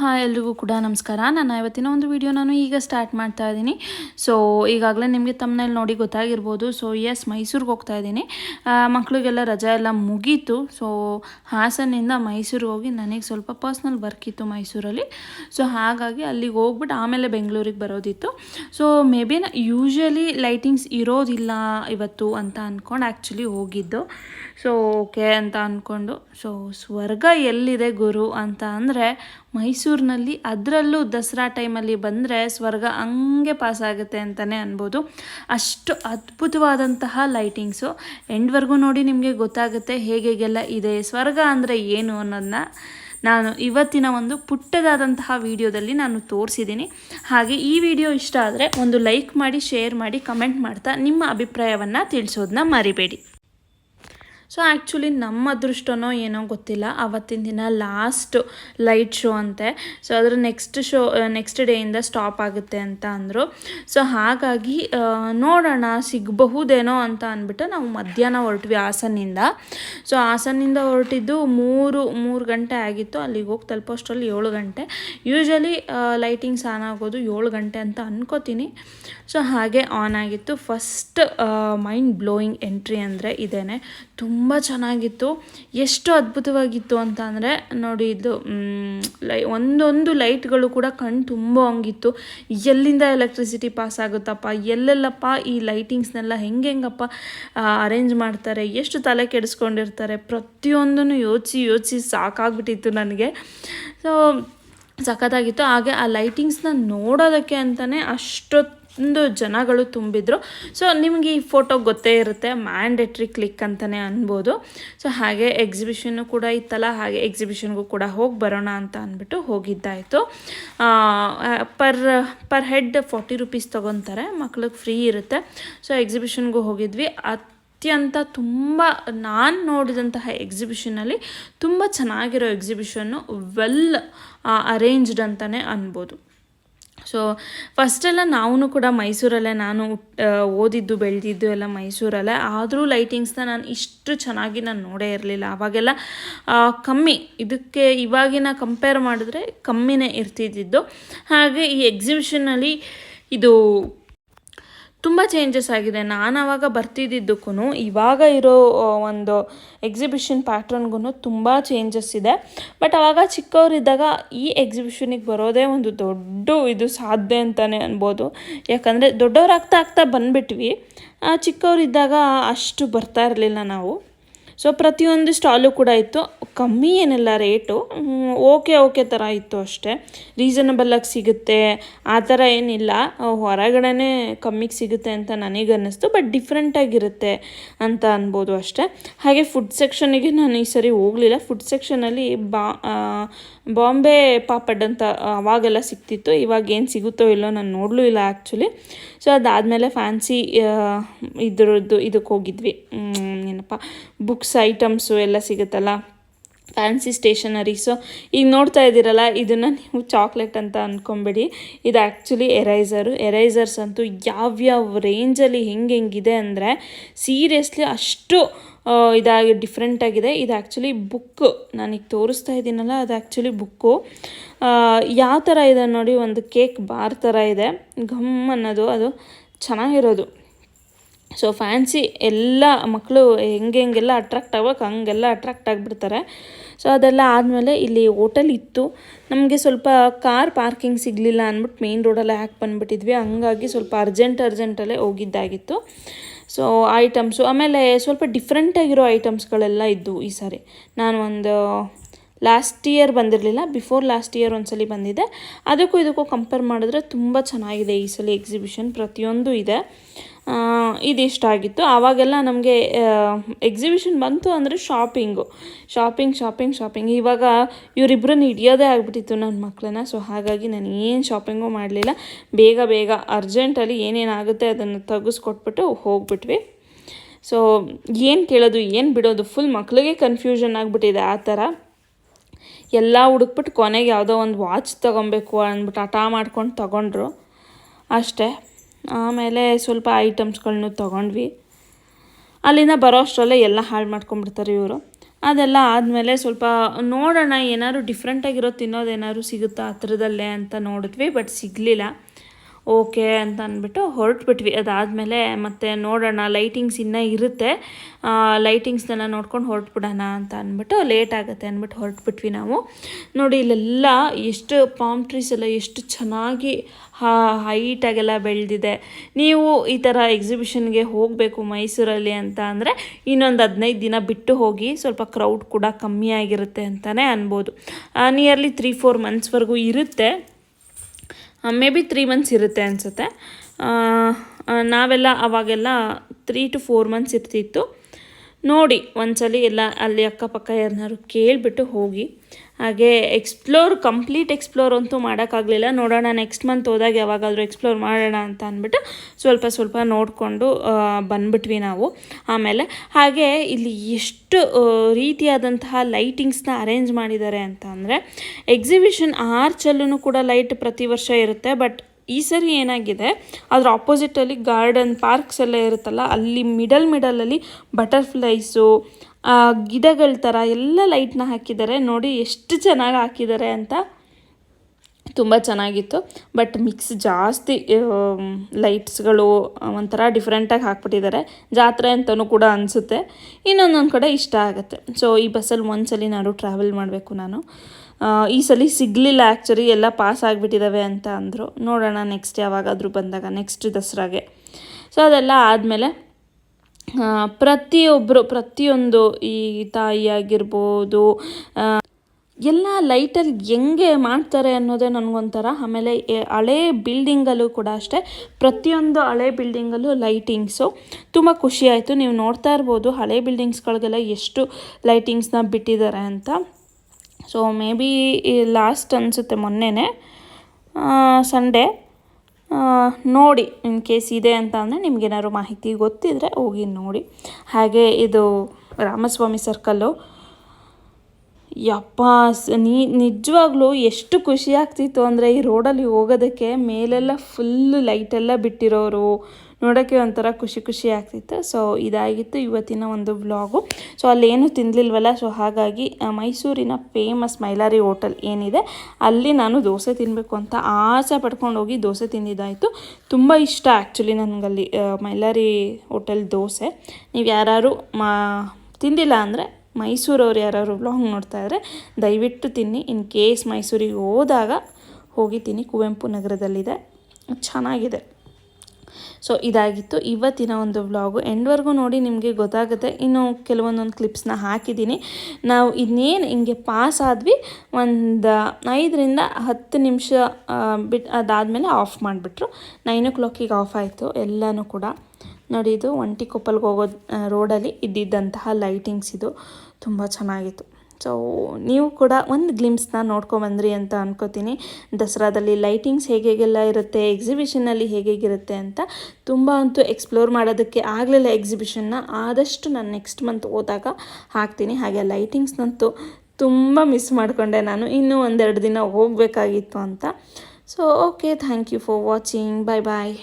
Hi ಎಲ್ರಿಗೂ ಕೂಡ ನಮಸ್ಕಾರ. ನಾನು ಇವತ್ತಿನ ಒಂದು ವಿಡಿಯೋ ನಾನು ಈಗ ಸ್ಟಾರ್ಟ್ ಮಾಡ್ತಾ ಇದ್ದೀನಿ. ಸೊ ಈಗಾಗಲೇ ನಿಮಗೆ ತಮ್ಮನೇಲಿ ನೋಡಿ ಗೊತ್ತಾಗಿರ್ಬೋದು. ಸೊ ಎಸ್ ಮೈಸೂರಿಗೆ ಹೋಗ್ತಾ ಇದ್ದೀನಿ. ಮಕ್ಕಳಿಗೆಲ್ಲ ರಜಾ ಎಲ್ಲ ಮುಗೀತು. ಸೊ ಹಾಸನಿಂದ ಮೈಸೂರಿಗೆ ಹೋಗಿ ನನಗೆ ಸ್ವಲ್ಪ ಪರ್ಸ್ನಲ್ ವರ್ಕ್ ಇತ್ತು ಮೈಸೂರಲ್ಲಿ. ಸೊ ಹಾಗಾಗಿ ಅಲ್ಲಿಗೆ ಹೋಗ್ಬಿಟ್ಟು ಆಮೇಲೆ ಬೆಂಗಳೂರಿಗೆ ಬರೋದಿತ್ತು. So maybe usually lightings ಇರೋದಿಲ್ಲ ಇವತ್ತು ಅಂತ ಅಂದ್ಕೊಂಡು ಆ್ಯಕ್ಚುಲಿ ಹೋಗಿದ್ದು. ಸೊ ಓಕೆ ಅಂತ ಅಂದ್ಕೊಂಡು ಸೊ ಸ್ವರ್ಗ ಎಲ್ಲಿದೆ ಗುರು ಅಂತ ಅಂದರೆ ಮೈಸೂರಿನಲ್ಲಿ ಅದರಲ್ಲೂ ದಸರಾ ಟೈಮಲ್ಲಿ ಬಂದರೆ ಸ್ವರ್ಗ ಹಂಗೆ ಪಾಸಾಗುತ್ತೆ ಅಂತಲೇ ಅನ್ಬೋದು. ಅಷ್ಟು ಅದ್ಭುತವಾದಂತಹ ಲೈಟಿಂಗ್ಸು ಎಂಡ್ವರೆಗೂ ನೋಡಿ ನಿಮಗೆ ಗೊತ್ತಾಗುತ್ತೆ ಹೇಗೆ ಹೇಗೆಲ್ಲ ಇದೆ. ಸ್ವರ್ಗ ಅಂದರೆ ಏನು ಅನ್ನೋದನ್ನ ನಾನು ಇವತ್ತಿನ ಒಂದು ಪುಟ್ಟದಾದಂತಹ ವಿಡಿಯೋದಲ್ಲಿ ನಾನು ತೋರಿಸಿದ್ದೀನಿ. ಹಾಗೆ ಈ ವಿಡಿಯೋ ಇಷ್ಟ ಆದರೆ ಒಂದು ಲೈಕ್ ಮಾಡಿ ಶೇರ್ ಮಾಡಿ ಕಮೆಂಟ್ ಮಾಡ್ತಾ ನಿಮ್ಮ ಅಭಿಪ್ರಾಯವನ್ನು ತಿಳಿಸೋದನ್ನ ಮರಿಬೇಡಿ. ಸೊ ಆ್ಯಕ್ಚುಲಿ ನಮ್ಮ ಅದೃಷ್ಟನೋ ಏನೋ ಗೊತ್ತಿಲ್ಲ. ಅವತ್ತಿನ ದಿನ ಲಾಸ್ಟ್ ಲೈಟ್ ಶೋ ಅಂತೆ. ಸೊ ಅದರ ನೆಕ್ಸ್ಟ್ ಶೋ ನೆಕ್ಸ್ಟ್ ಡೇಯಿಂದ ಸ್ಟಾಪ್ ಆಗುತ್ತೆ ಅಂತ ಅಂದರು. ಸೊ ಹಾಗಾಗಿ ನೋಡೋಣ, ಸಿಗಬಹುದೇನೋ ಅಂತ ಅಂದ್ಬಿಟ್ಟು ನಾವು ಮಧ್ಯಾಹ್ನ ಹೊರಟ್ವಿ ಹಾಸನಿಂದ ಸೊ ಹಾಸನಿಂದ ಹೊರಟಿದ್ದು ಮೂರು ಮೂರು ಗಂಟೆ ಆಗಿತ್ತು. ಅಲ್ಲಿಗೆ ಹೋಗಿ ತಲುಪೋಷ್ಟರಲ್ಲಿ ಏಳು ಗಂಟೆ. ಯೂಶ್ವಲಿ ಲೈಟಿಂಗ್ಸ್ ಆನ್ ಆಗೋದು ಏಳು ಗಂಟೆ ಅಂತ ಅನ್ಕೋತೀನಿ. ಸೊ ಹಾಗೆ ಆನ್ ಆಗಿತ್ತು. ಫಸ್ಟ್ ಮೈಂಡ್ ಬ್ಲೋಯಿಂಗ್ ಎಂಟ್ರಿ ಅಂದರೆ ಇದೇನೆ. ತುಂಬ ಚೆನ್ನಾಗಿತ್ತು. ಎಷ್ಟು ಅದ್ಭುತವಾಗಿತ್ತು ಅಂತ ಅಂದರೆ ನೋಡಿ ಇದು ಲೈ, ಒಂದೊಂದು ಲೈಟ್ಗಳು ಕೂಡ ಕಣ್ಣು ತುಂಬ ಹಂಗಿತ್ತು. ಎಲ್ಲಿಂದ ಎಲೆಕ್ಟ್ರಿಸಿಟಿ ಪಾಸ್ ಆಗುತ್ತಪ್ಪ? ಎಲ್ಲೆಲ್ಲಪ್ಪ ಈ ಲೈಟಿಂಗ್ಸ್ನೆಲ್ಲ ಹೆಂಗೆ ಹೆಂಗಪ್ಪ ಅರೇಂಜ್ ಮಾಡ್ತಾರೆ? ಎಷ್ಟು ತಲೆ ಕೆಡಿಸ್ಕೊಂಡಿರ್ತಾರೆ? ಪ್ರತಿಯೊಂದನ್ನು ಯೋಚಿಸಿ ಯೋಚಿಸಿ ಸಾಕಾಗ್ಬಿಟ್ಟಿತ್ತು ನನಗೆ. ಸೊ, ಸಖತ್ತಾಗಿತ್ತು. ಹಾಗೆ ಆ ಲೈಟಿಂಗ್ಸ್ನ ನೋಡೋದಕ್ಕೆ ಅಂತಲೇ ಅಷ್ಟೊಂದು ಜನಗಳು ತುಂಬಿದ್ರು. ಸೊ ನಿಮಗೆ ಈ ಫೋಟೋ ಗೊತ್ತೇ ಇರುತ್ತೆ ಮ್ಯಾಂಡೆಟ್ರಿ ಕ್ಲಿಕ್ ಅಂತಲೇ ಅನ್ಬೋದು. ಸೊ ಹಾಗೆ ಎಕ್ಸಿಬಿಷನ್ನು ಕೂಡ ಇತ್ತಲ್ಲ, ಹಾಗೆ ಎಕ್ಸಿಬಿಷನ್ಗೂ ಕೂಡ ಹೋಗಿ ಬರೋಣ ಅಂತ ಅಂದ್ಬಿಟ್ಟು ಹೋಗಿದ್ದಾಯಿತು. Per per head forty rupees ತೊಗೊತಾರೆ, ಮಕ್ಳಿಗೆ ಫ್ರೀ ಇರುತ್ತೆ. ಸೊ ಎಕ್ಸಿಬಿಷನ್ಗೂ ಹೋಗಿದ್ವಿ. ಅತ್ಯಂತ ತುಂಬ, ನಾನು ನೋಡಿದಂತಹ ಎಕ್ಸಿಬಿಷನಲ್ಲಿ ತುಂಬ ಚೆನ್ನಾಗಿರೋ ಎಕ್ಸಿಬಿಷನ್ನು ವೆಲ್ ಅರೇಂಜ್ಡ್ ಅಂತಲೇ ಅನ್ಬೋದು. ಸೊ ಫಸ್ಟೆಲ್ಲ ನಾವು ಕೂಡ ಮೈಸೂರಲ್ಲೇ ನಾನು ಓದಿದ್ದು, ಬೆಳೆದಿದ್ದು ಎಲ್ಲ ಮೈಸೂರಲ್ಲೇ. ಆದರೂ ಲೈಟಿಂಗ್ಸ್ನ ನಾನು ಇಷ್ಟು ಚೆನ್ನಾಗಿ ನಾನು ನೋಡೇ ಇರಲಿಲ್ಲ. ಆವಾಗೆಲ್ಲ ಕಮ್ಮಿ. ಇದಕ್ಕೆ ಇವಾಗಿನ ಕಂಪೇರ್ ಮಾಡಿದ್ರೆ ಕಮ್ಮಿನೇ ಇರ್ತಿದ್ದಿದ್ದು. ಹಾಗೆ ಈ ಎಕ್ಸಿಬಿಷನಲ್ಲಿ ಇದು ತುಂಬ ಚೇಂಜಸ್ ಆಗಿದೆ. ನಾನು ಆವಾಗ ಬರ್ತಿದ್ದಿದ್ದಕ್ಕೂ ಇವಾಗ ಇರೋ ಒಂದು ಎಕ್ಸಿಬಿಷನ್ ಪ್ಯಾಟ್ರನ್ಗೂ ತುಂಬ ಚೇಂಜಸ್ ಇದೆ. ಬಟ್ ಆವಾಗ ಚಿಕ್ಕವರಿದ್ದಾಗ ಈ ಎಕ್ಸಿಬಿಷನಿಗೆ ಬರೋದೇ ಒಂದು ದೊಡ್ಡ ಇದು ಸಾಧ್ಯ ಅಂತಲೇ ಅನ್ಬೋದು. ಯಾಕಂದರೆ ದೊಡ್ಡವರಾಗ್ತಾ ಆಗ್ತಾ ಬಂದ್ಬಿಟ್ವಿ. ಚಿಕ್ಕವರಿದ್ದಾಗ ಅಷ್ಟು ಬರ್ತಾ ಇರಲಿಲ್ಲ ನಾವು. ಸೊ ಪ್ರತಿಯೊಂದು ಸ್ಟಾಲು ಕೂಡ ಇತ್ತು. ಕಮ್ಮಿ ಏನಿಲ್ಲ ರೇಟು ಓಕೆ ಓಕೆ ಥರ ಇತ್ತು ಅಷ್ಟೇ. ರೀಸನಬಲಾಗಿ ಸಿಗುತ್ತೆ. ಆ ಥರ ಏನಿಲ್ಲ. ಹೊರಗಡೆ ಕಮ್ಮಿಗೆ ಸಿಗುತ್ತೆ ಅಂತ ನನಗೆ ಅನ್ನಿಸ್ತು ಬಟ್ ಡಿಫ್ರೆಂಟಾಗಿರುತ್ತೆ ಅಂತ ಅನ್ಬೋದು ಅಷ್ಟೇ. ಹಾಗೆ ಫುಡ್ ಸೆಕ್ಷನಿಗೆ ನಾನು ಈ ಸರಿ ಹೋಗಲಿಲ್ಲ. ಫುಡ್ ಸೆಕ್ಷನಲ್ಲಿ ಬಾ ಬಾಂಬೆ ಪಾಪಡ್ ಅಂತ ಅವಾಗೆಲ್ಲ ಸಿಗ್ತಿತ್ತು ಇವಾಗ ಏನು ಸಿಗುತ್ತೋ ಇಲ್ಲೋ ನಾನು ನೋಡಲೂ ಇಲ್ಲ ಆ್ಯಕ್ಚುಲಿ ಸೊ ಅದಾದಮೇಲೆ ಫ್ಯಾನ್ಸಿ ಇದ್ರದ್ದು ಇದಕ್ಕೆ ಹೋಗಿದ್ವಿ. ಏನಪ್ಪ ಬುಕ್ಸ್ ಐಟಮ್ಸು ಎಲ್ಲ ಸಿಗುತ್ತಲ್ಲ ಫ್ಯಾನ್ಸಿ ಸ್ಟೇಷನರೀಸು ಈಗ ನೋಡ್ತಾ ಇದ್ದೀರಲ್ಲ, ಇದನ್ನು ನೀವು ಚಾಕ್ಲೇಟ್ ಅಂತ ಅಂದ್ಕೊಂಬೇಡಿ ಇದು ಆ್ಯಕ್ಚುಲಿ ಎರೈಸರು ಎರೈಸರ್ಸ್ ಅಂತೂ ಯಾವ್ಯಾವ ರೇಂಜಲ್ಲಿ ಹೆಂಗೆ ಹೆಂಗಿದೆ ಅಂದರೆ ಸೀರಿಯಸ್ಲಿ ಅಷ್ಟು ಇದಾಗಿ ಡಿಫ್ರೆಂಟಾಗಿದೆ ಇದು ಆ್ಯಕ್ಚುಲಿ ಬುಕ್ಕು ನಾನೀಗ ತೋರಿಸ್ತಾ ಇದ್ದೀನಲ್ಲ, ಅದು ಆ್ಯಕ್ಚುಲಿ ಬುಕ್ಕು ಯಾವ ಥರ ಇದೆ ನೋಡಿ, ಒಂದು ಕೇಕ್ ಬಾರ್ ಥರ ಇದೆ. ಘಮ್ ಅನ್ನೋದು, ಅದು ಚೆನ್ನಾಗಿರೋದು. ಸೊ ಫ್ಯಾನ್ಸಿ ಎಲ್ಲ ಮಕ್ಕಳು ಹೆಂಗೆ ಹೆಂಗೆಲ್ಲ ಅಟ್ರಾಕ್ಟ್ ಆಗ್ಬೇಕು ಹಂಗೆಲ್ಲ ಅಟ್ರಾಕ್ಟ್ ಆಗಿಬಿಡ್ತಾರೆ. ಸೊ ಅದೆಲ್ಲ ಆದಮೇಲೆ ಇಲ್ಲಿ ಹೋಟೆಲ್ ಇತ್ತು. ನಮಗೆ ಸ್ವಲ್ಪ ಕಾರ್ ಪಾರ್ಕಿಂಗ್ ಸಿಗಲಿಲ್ಲ ಅಂದ್ಬಿಟ್ಟು ಮೇನ್ ರೋಡಲ್ಲೇ ಹಾಕಿ ಬಂದುಬಿಟ್ಟಿದ್ವಿ. ಹಂಗಾಗಿ ಸ್ವಲ್ಪ ಅರ್ಜೆಂಟ್ ಅರ್ಜೆಂಟಲ್ಲೇ ಹೋಗಿದ್ದಾಗಿತ್ತು. ಸೊ ಐಟಮ್ಸು ಆಮೇಲೆ ಸ್ವಲ್ಪ ಡಿಫ್ರೆಂಟಾಗಿರೋ ಐಟಮ್ಸ್ಗಳೆಲ್ಲ ಇದ್ದವು ಈ ಸಾರಿ. ನಾನು ಒಂದು ಲಾಸ್ಟ್ ಇಯರ್ ಬಂದಿರಲಿಲ್ಲ ಬಿಫೋರ್ ಲಾಸ್ಟ್ ಇಯರ್ ಒಂದ್ಸಲಿ ಬಂದಿದೆ. ಅದಕ್ಕೂ ಇದಕ್ಕೂ ಕಂಪೇರ್ ಮಾಡಿದ್ರೆ ತುಂಬ ಚೆನ್ನಾಗಿದೆ ಈ ಸಲ ಎಕ್ಸಿಬಿಷನ್ ಪ್ರತಿಯೊಂದು ಇದೆ. ಆ, ಇದು ಇಷ್ಟ ಆಗಿತ್ತು. ಆವಾಗೆಲ್ಲ ನಮಗೆ ಎಕ್ಸಿಬಿಷನ್ ಬಂತು ಅಂದರೆ ಶಾಪಿಂಗು ಶಾಪಿಂಗ್ ಶಾಪಿಂಗ್ ಶಾಪಿಂಗ್ ಇವಾಗ ಇವರಿಬ್ಬರನ್ನ ಹಿಡಿಯೋದೇ ಆಗಿಬಿಟ್ಟಿತ್ತು ನನ್ನ ಮಕ್ಕಳನ್ನ ಸೊ ಹಾಗಾಗಿ ನಾನು ಏನು ಶಾಪಿಂಗು ಮಾಡಲಿಲ್ಲ. ಬೇಗ ಬೇಗ ಅರ್ಜೆಂಟಲ್ಲಿ ಏನೇನಾಗುತ್ತೆ ಅದನ್ನು ತೆಗೆಸ್ಕೊಟ್ಬಿಟ್ಟು ಹೋಗ್ಬಿಟ್ವಿ. ಸೊ ಏನು ಕೇಳೋದು ಏನು ಬಿಡೋದು ಫುಲ್ ಮಕ್ಕಳಿಗೆ ಕನ್ಫ್ಯೂಷನ್ ಆಗಿಬಿಟ್ಟಿದೆ ಆ ಥರ. ಎಲ್ಲ ಹುಡುಕ್ಬಿಟ್ಟು ಕೊನೆಗೆ ಯಾವುದೋ ಒಂದು ವಾಚ್ ತೊಗೊಬೇಕು ಅಂದ್ಬಿಟ್ಟು ಹಠ ಮಾಡ್ಕೊಂಡು ತೊಗೊಂಡ್ರು. ಅಷ್ಟೇ. ಆಮೇಲೆ ಸ್ವಲ್ಪ ಐಟಮ್ಸ್ಗಳನ್ನೂ ತೊಗೊಂಡ್ವಿ. ಅಲ್ಲಿಂದ ಬರೋ ಅಷ್ಟರಲ್ಲೇ ಎಲ್ಲ ಹಾಳು ಮಾಡ್ಕೊಂಡ್ಬಿಡ್ತಾರೆ ಇವರು. ಅದೆಲ್ಲ ಆದಮೇಲೆ ಸ್ವಲ್ಪ ನೋಡೋಣ ಏನಾದ್ರು ಡಿಫ್ರೆಂಟಾಗಿರೋ ತಿನ್ನೋದೇನಾದ್ರು ಸಿಗುತ್ತಾ ಹತ್ರದಲ್ಲೇ ಅಂತ ನೋಡಿದ್ವಿ ಬಟ್ ಸಿಗಲಿಲ್ಲ. ಓಕೆ ಅಂತ ಅಂದ್ಬಿಟ್ಟು ಹೊರಟ್ಬಿಟ್ವಿ. ಅದಾದಮೇಲೆ ಮತ್ತೆ ನೋಡೋಣ ಲೈಟಿಂಗ್ಸ್ ಇನ್ನೂ ಇರುತ್ತೆ. ಲೈಟಿಂಗ್ಸ್ನೆಲ್ಲ ನೋಡ್ಕೊಂಡು ಹೊರಟ್ಬಿಡೋಣ ಅಂತ ಅಂದ್ಬಿಟ್ಟು ಲೇಟ್ ಆಗುತ್ತೆ ಅಂದ್ಬಿಟ್ಟು ಹೊರಟ್ಬಿಟ್ವಿ ನಾವು. ನೋಡಿ, ಇಲ್ಲೆಲ್ಲ ಎಷ್ಟು ಪಾಮ್ ಟ್ರೀಸ್ ಎಲ್ಲ ಎಷ್ಟು ಚೆನ್ನಾಗಿ ಹೈಟಾಗೆಲ್ಲ ಬೆಳೆದಿದೆ. ನೀವು ಈ ಥರ ಎಕ್ಸಿಬಿಷನ್ಗೆ ಹೋಗಬೇಕು ಮೈಸೂರಲ್ಲಿ ಅಂತ ಅಂದರೆ ಇನ್ನೊಂದು ಹದಿನೈದು ದಿನ ಬಿಟ್ಟು ಹೋಗಿ ಸ್ವಲ್ಪ ಕ್ರೌಡ್ ಕೂಡ ಕಮ್ಮಿ ಆಗಿರುತ್ತೆ ಅಂತಲೇ ಅನ್ಬೋದು. ನಿಯರ್ಲಿ ತ್ರೀ ಫೋರ್ ಮಂತ್ಸ್ವರೆಗೂ ಇರುತ್ತೆ. ಮೇ ಬಿ ತ್ರೀ ಮಂತ್ಸ್ ಇರುತ್ತೆ ಅನಿಸುತ್ತೆ. ನಾವೆಲ್ಲ ಅವಾಗೆಲ್ಲ ತ್ರೀ ಟು ಫೋರ್ ಮಂತ್ಸ್ ಇರ್ತಿತ್ತು. ನೋಡಿ, ಒಂದ್ಸಲಿ ಎಲ್ಲ ಅಲ್ಲಿ ಅಕ್ಕಪಕ್ಕ ಯಾರನ್ನಾರು ಕೇಳಿಬಿಟ್ಟು ಹೋಗಿ ಹಾಗೆ ಎಕ್ಸ್ಪ್ಲೋರ್ ಕಂಪ್ಲೀಟ್ ಎಕ್ಸ್ಪ್ಲೋರ್ ಅಂತೂ ಮಾಡೋಕ್ಕಾಗಲಿಲ್ಲ. ನೋಡೋಣ ನೆಕ್ಸ್ಟ್ ಮಂತ್ ಹೋದಾಗ ಯಾವಾಗಾದರೂ ಎಕ್ಸ್ಪ್ಲೋರ್ ಮಾಡೋಣ ಅಂತ ಅಂದ್ಬಿಟ್ಟು ಸ್ವಲ್ಪ ಸ್ವಲ್ಪ ನೋಡಿಕೊಂಡು ಬಂದ್ಬಿಟ್ವಿ ನಾವು. ಆಮೇಲೆ ಹಾಗೆ ಇಲ್ಲಿ ಎಷ್ಟು ರೀತಿಯಾದಂತಹ ಲೈಟಿಂಗ್ಸ್ನ ಅರೇಂಜ್ ಮಾಡಿದ್ದಾರೆ ಅಂತ ಅಂದರೆ ಎಕ್ಸಿಬಿಷನ್ ಆರ್ಚಲ್ಲೂ ಕೂಡ ಲೈಟ್ ಪ್ರತಿ ವರ್ಷ ಇರುತ್ತೆ. ಬಟ್ ಈ ಸರಿ ಏನಾಗಿದೆ, ಅದರ ಆಪೋಸಿಟಲ್ಲಿ ಗಾರ್ಡನ್ ಪಾರ್ಕ್ಸ್ ಎಲ್ಲ ಇರುತ್ತಲ್ಲ, ಅಲ್ಲಿ ಮಿಡಲ್ ಮಿಡಲಲ್ಲಿ ಬಟರ್ಫ್ಲೈಸು ಗಿಡಗಳ ಥರ ಎಲ್ಲ ಲೈಟ್ನ ಹಾಕಿದ್ದಾರೆ. ನೋಡಿ ಎಷ್ಟು ಚೆನ್ನಾಗಿ ಹಾಕಿದ್ದಾರೆ ಅಂತ. ತುಂಬ ಚೆನ್ನಾಗಿತ್ತು. ಬಟ್ ಮಿಕ್ಸ್ ಜಾಸ್ತಿ ಲೈಟ್ಸ್ಗಳು ಒಂಥರ ಡಿಫ್ರೆಂಟಾಗಿ ಹಾಕ್ಬಿಟ್ಟಿದ್ದಾರೆ. ಜಾತ್ರೆ ಅಂತಲೂ ಕೂಡ ಅನಿಸುತ್ತೆ. ಇನ್ನೊಂದೊಂದು ಕಡೆ ಇಷ್ಟ ಆಗುತ್ತೆ. ಸೊ ಈ ಬಸ್ಸಲ್ಲಿ ಒಂದ್ಸಲಿ ನಾನು ಟ್ರಾವೆಲ್ ಮಾಡಬೇಕು ನಾನು. ಈ ಸಲ ಸಿಗಲಿಲ್ಲ ಆ್ಯಕ್ಚುಲಿ ಎಲ್ಲ ಪಾಸ್ ಆಗಿಬಿಟ್ಟಿದ್ದಾವೆ ಅಂತ ಅಂದರು. ನೋಡೋಣ ನೆಕ್ಸ್ಟ್ ಯಾವಾಗಾದರೂ ಬಂದಾಗ ನೆಕ್ಸ್ಟ್ ದಸರಾಗೆ. ಸೊ ಅದೆಲ್ಲ ಆದಮೇಲೆ ಪ್ರತಿಯೊಬ್ಬರು ಪ್ರತಿಯೊಂದು ಈ ತಾಯಿ ಆ, ಎಲ್ಲ ಲೈಟಲ್ಲಿ ಹೆಂಗೆ ಮಾಡ್ತಾರೆ ಅನ್ನೋದೇ ನನಗೊಂಥರ. ಆಮೇಲೆ ಹಳೆ ಬಿಲ್ಡಿಂಗಲ್ಲೂ ಕೂಡ ಅಷ್ಟೇ ಪ್ರತಿಯೊಂದು ಹಳೆ ಬಿಲ್ಡಿಂಗಲ್ಲೂ ಲೈಟಿಂಗ್ಸು ತುಂಬ ಖುಷಿಯಾಯಿತು ನೀವು ನೋಡ್ತಾ ಇರ್ಬೋದು ಹಳೆ ಬಿಲ್ಡಿಂಗ್ಸ್ಗಳಿಗೆಲ್ಲ ಎಷ್ಟು ಲೈಟಿಂಗ್ಸ್ನ ಬಿಟ್ಟಿದ್ದಾರೆ ಅಂತ. ಸೊ ಮೇ ಬಿ ಲಾಸ್ಟ್ ಅನಿಸುತ್ತೆ ಮೊನ್ನೆನೇ. ಸಂಡೇ ನೋಡಿ ಇನ್ ಕೇಸ್ ಇದೆ ಅಂತ ಅಂದರೆ ನಿಮಗೇನಾದ್ರು ಮಾಹಿತಿ ಗೊತ್ತಿದ್ದರೆ ಹೋಗಿ ನೋಡಿ. ಹಾಗೆ ಇದು ರಾಮಸ್ವಾಮಿ ಸರ್ಕಲ್ಲು ಯಪ್ಪ ನೀ ನಿಜವಾಗ್ಲೂ ಎಷ್ಟು ಖುಷಿ ಆಗ್ತಿತ್ತು ಅಂದರೆ ಈ ರೋಡಲ್ಲಿ ಹೋಗೋದಕ್ಕೆ ಮೇಲೆಲ್ಲ ಫುಲ್ ಲೈಟೆಲ್ಲ ಬಿಟ್ಟಿರೋರು. ನೋಡೋಕ್ಕೆ ಒಂಥರ ಖುಷಿ ಖುಷಿ ಆಗ್ತಿತ್ತು. ಸೊ, ಇದಾಗಿತ್ತು ಇವತ್ತಿನ ಒಂದು ವ್ಲಾಗು. ಸೊ, ಅಲ್ಲೇನು ತಿನ್ನಲಿಲ್ವಲ್ಲ ಸೊ, ಹಾಗಾಗಿ ಮೈಸೂರಿನ ಫೇಮಸ್ ಮೈಲಾರಿ ಹೋಟೆಲ್ ಏನಿದೆ, ಅಲ್ಲಿ ನಾನು ದೋಸೆ ತಿನ್ನಬೇಕು ಅಂತ ಆಸೆ ಪಡ್ಕೊಂಡು ಹೋಗಿ ದೋಸೆ ತಿಂದಿದ್ದಾಯಿತು. ತುಂಬ ಇಷ್ಟ ಆ್ಯಕ್ಚುಲಿ ನನಗಲ್ಲಿ ಮೈಲಾರಿ ಹೋಟೆಲ್ ದೋಸೆ. ನೀವು ಯಾರು ಮಾ, ತಿಂದಿಲ್ಲ ಅಂದರೆ ಮೈಸೂರವ್ರು ಯಾರು ವ್ಲಾಗ್ ನೋಡ್ತಾ ಇದ್ದರೆ ದಯವಿಟ್ಟು ತಿನ್ನಿ, ಇನ್ ಕೇಸ್ ಮೈಸೂರಿಗೆ ಹೋದಾಗ ಹೋಗಿ ತಿನ್ನಿ, ಕುವೆಂಪು ನಗರದಲ್ಲಿದೆ. ಚೆನ್ನಾಗಿದೆ. ಸೊ, ಇದಾಗಿತ್ತು. ಇವತ್ತಿನ ಒಂದು ವ್ಲಾಗು ಎಂಡ್ವರೆಗೂ ನೋಡಿ ನಿಮಗೆ ಗೊತ್ತಾಗುತ್ತೆ. ಇನ್ನು ಕೆಲವೊಂದೊಂದು ಕ್ಲಿಪ್ಸ್ನ ಹಾಕಿದ್ದೀನಿ. ನಾವು ಇನ್ನೇನು ಹಿಂಗೆ ಪಾಸ್ ಆದ್ವಿ, ಒಂದು ಐದರಿಂದ ಹತ್ತು ನಿಮಿಷ ಬಿಟ್ಟು ಅದಾದಮೇಲೆ ಆಫ್ ಮಾಡಿಬಿಟ್ರು. ನೈನ್ ಓ ಕ್ಲಾಕಿಗೆ ಆಫ್ ಆಯಿತು, ಎಲ್ಲನೂ ಕೂಡ. ನೋಡಿ, ಇದು ಒಂಟಿ ಕೊಪ್ಪಲ್ಗೆ ಹೋಗೋ ರೋಡಲ್ಲಿ ಇದ್ದಿದ್ದಂತಹ ಲೈಟಿಂಗ್ಸ್ ಇದು. ತುಂಬ ಚೆನ್ನಾಗಿತ್ತು. ಸೊ ನೀವು ಕೂಡ ಒಂದು ಗ್ಲಿಮ್ಸ್ನ ನೋಡ್ಕೊಬಂದ್ರಿ ಅಂತ ಅನ್ಕೋತೀನಿ. ದಸರಾದಲ್ಲಿ ಲೈಟಿಂಗ್ಸ್ ಹೇಗೆ ಹೇಗೆಲ್ಲ ಇರುತ್ತೆ ಎಕ್ಸಿಬಿಷನಲ್ಲಿ ಹೇಗೆಗಿರುತ್ತೆ ಅಂತ ತುಂಬ ಅಂತೂ ಎಕ್ಸ್ಪ್ಲೋರ್ ಮಾಡೋದಕ್ಕೆ ಆಗಲಿಲ್ಲ ಎಕ್ಸಿಬಿಷನ್ನ ಆದಷ್ಟು ನಾನು ನೆಕ್ಸ್ಟ್ ಮಂತ್ ಹೋದಾಗ ಹಾಕ್ತೀನಿ. ಹಾಗೆ ಲೈಟಿಂಗ್ಸ್ನಂತೂ ತುಂಬ ಮಿಸ್ ಮಾಡಿಕೊಂಡೆ ನಾನು. ಇನ್ನೂ ಒಂದೆರಡು ದಿನ ಹೋಗಬೇಕಾಗಿತ್ತು ಅಂತ. So okay thank you for watching bye bye